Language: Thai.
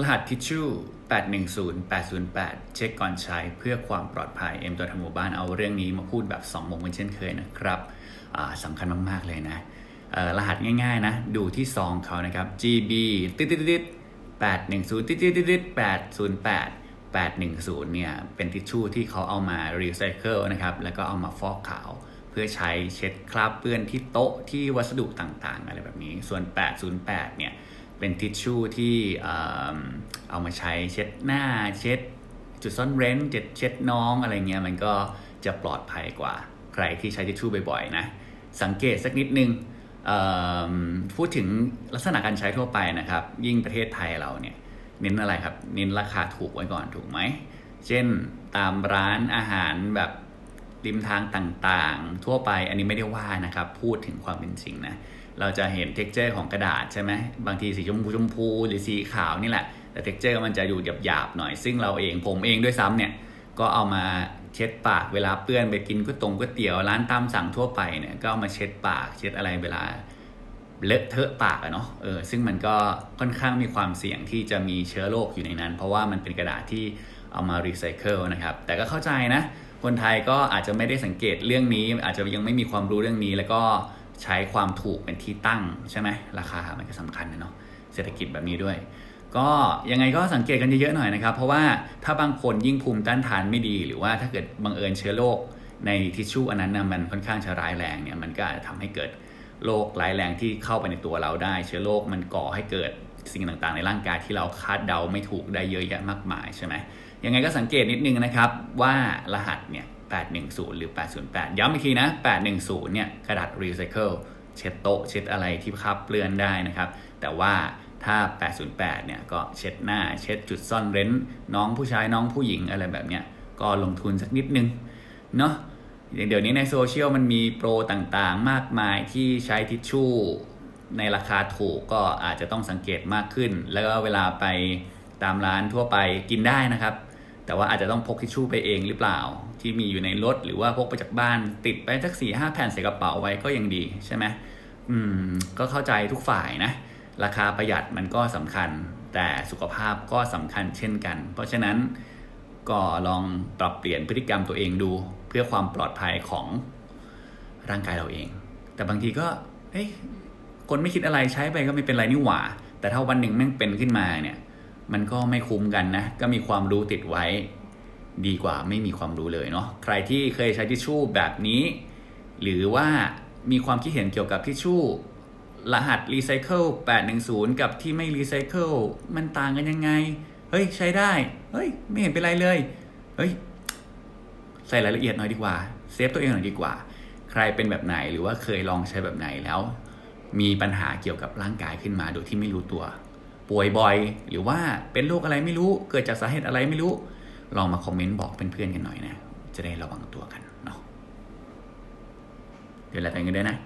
รหัสทิชชู่810 808 เช็คก่อนใช้เพื่อความปลอดภัย เอ็มตัวทางหมู่บ้านเอาเรื่องนี้มาพูดแบบ2โมงเป็นเช่นเคยนะครับสำคัญมาก ๆ เลยนะรหัสง่าย ๆ นะ ดูที่ซองเขานะครับ GB ติดติดติด810ติดติดติดติด808 810เนี่ยเป็นทิชชู่ที่เขาเอามารีไซเคิลนะครับ แล้วก็เอามาฟอกขาว เพื่อใช้เช็ดคราบเปื้อนที่โต๊ะที่วัสดุต่างๆ อะไรแบบนี้ ส่วน 808เนี่ย เป็นทิชชู่ที่เอามาใช้เช็ดหน้าเช็ด จุดซ่อนเร้นเช็ดเช็ดน้องอะไรเงี้ยมันก็จะปลอดภัยกว่า ใครที่ใช้ทิชชู่บ่อยๆนะสังเกตสักนิดนึงพูดถึงลักษณะการใช้ทั่วไปนะครับ ยิ่งประเทศไทยเราเนี่ยเน้นอะไรครับ เน้นราคาถูกไว้ก่อนถูกไหม เช่นตามร้านอาหารแบบ ริมทางต่างๆ ทั่วไปอันนี้ไม่ได้ว่านะครับ พูดถึงความเป็นจริงนะ เราจะเห็นเท็กเจอร์ของกระดาษใช่ไหมบางทีสีชมพูชมพูหรือสีขาวนี่แหละ แต่เท็กเจอร์มันจะอยู่หยาบๆหน่อย ซึ่งเราเองผมเองด้วยซ้ำเนี่ย ก็เอามาเช็ดปากเวลาเปื้อนไปกินก๋วยตงก๋วยเตี๋ยวร้านตามสั่งทั่วไปเนี่ยก็เอามาเช็ดปากเช็ดอะไรเวลาเลอะเทอะปากอะเนาะเออซึ่งมันก็ค่อนข้างมีความเสี่ยงที่จะมีเชื้อโรคอยู่ในนั้น เพราะว่ามันเป็นกระดาษที่เอามารีไซเคิลนะครับ แต่ก็เข้าใจนะ คนไทยก็อาจจะไม่ได้สังเกตเรื่องนี้ อาจจะยังไม่มีความรู้เรื่องนี้ แล้วก็ใช้ความถูกเป็นที่ตั้งใช่ไหมราคามันก็สำคัญนะเนาะเศรษฐกิจแบบนี้ด้วย ก็ยังไงก็สังเกตกันเยอะๆหน่อยนะครับ เพราะว่าถ้าบางคนยิ่งภูมิต้านทานไม่ดี หรือว่าถ้าเกิดบังเอิญเชื้อโรคในทิชชู่อันนั้นนะมันค่อนข้างจะร้ายแรงเนี่ยมันก็อาจจะทำให้เกิดโรคร้ายแรงที่เข้าไปในตัวเราได้ เชื้อโรคมันก่อให้เกิดสิ่งต่างๆ ในร่างกายที่เราคาดเดาไม่ถูกได้เยอะแยะมากมายใช่ไหม ยังไงก็สังเกตนิดนึงนะครับว่ารหัสเนี่ย810 หรือ 808 ย้ำอีกทีนะ 810 เนี่ยกระดาษรีไซเคิลเช็ดโต๊ะเช็ดอะไรที่คราบเปลือนได้นะครับ แต่ว่าถ้า 808 เนี่ยก็เช็ดหน้าเช็ดจุดซ่อนเร้น น้องผู้ชายน้องผู้หญิงอะไรแบบเนี้ยก็ลงทุนสักนิดนึงเนาะอย่างเดี๋ยวนี้ในโซเชียลมันมีโปรต่างๆ มากมายที่ใช้ทิชชู่ในราคาถูกก็อาจจะต้องสังเกตมากขึ้น แล้วก็เวลาไปตามร้านทั่วไปกินได้นะครับ แต่ว่าอาจจะต้องพกทิชชู่ไปเองหรือเปล่า ที่มีอยู่ในรถหรือว่าพกไปจากบ้าน ติดไปสักสี่ห้าแผ่นใส่กระเป๋าไว้ก็ยังดีใช่ไหมอืมก็เข้าใจทุกฝ่ายนะ ราคาประหยัดมันก็สำคัญ แต่สุขภาพก็สำคัญเช่นกัน เพราะฉะนั้นก็ลองปรับเปลี่ยนพฤติกรรมตัวเองดู เพื่อความปลอดภัยของร่างกายเราเอง แต่บางทีก็เฮ้ยคนไม่คิดอะไรใช้ไปก็ไม่เป็นไรนี่หว่า แต่ถ้าวันหนึ่งแม่งเป็นขึ้นมาเนี่ย มันก็ไม่คุ้มกันนะ ก็มีความรู้ติดไว้ ดีกว่าไม่มีความรู้เลยเนาะใครที่เคยใช้ทิชชู่แบบนี้ หรือว่ามีความคิดเห็นเกี่ยวกับทิชชู่รหัสรีไซเคิล810 กับที่ไม่รีไซเคิลมันต่างกันยังไง เฮ้ย ใช้ได้ เฮ้ย ไม่เห็นเป็นไรเลย เฮ้ย ใส่รายละเอียดหน่อยดีกว่า เซฟตัวเองหน่อยดีกว่า ใครเป็นแบบไหนหรือว่าเคยลองใช้แบบไหนแล้ว มีปัญหาเกี่ยวกับร่างกายขึ้นมาโดยที่ไม่รู้ตัว ป่วยบ่อย หรือว่าเป็นโรคอะไรไม่รู้เกิดจากสาเหตุอะไรไม่รู้ ลองมาคอมเมนต์บอกเพื่อนๆกันหน่อยนะ จะได้ระวังตัวกันเนาะเดี๋ยวเราแต่งกันด้วยนะ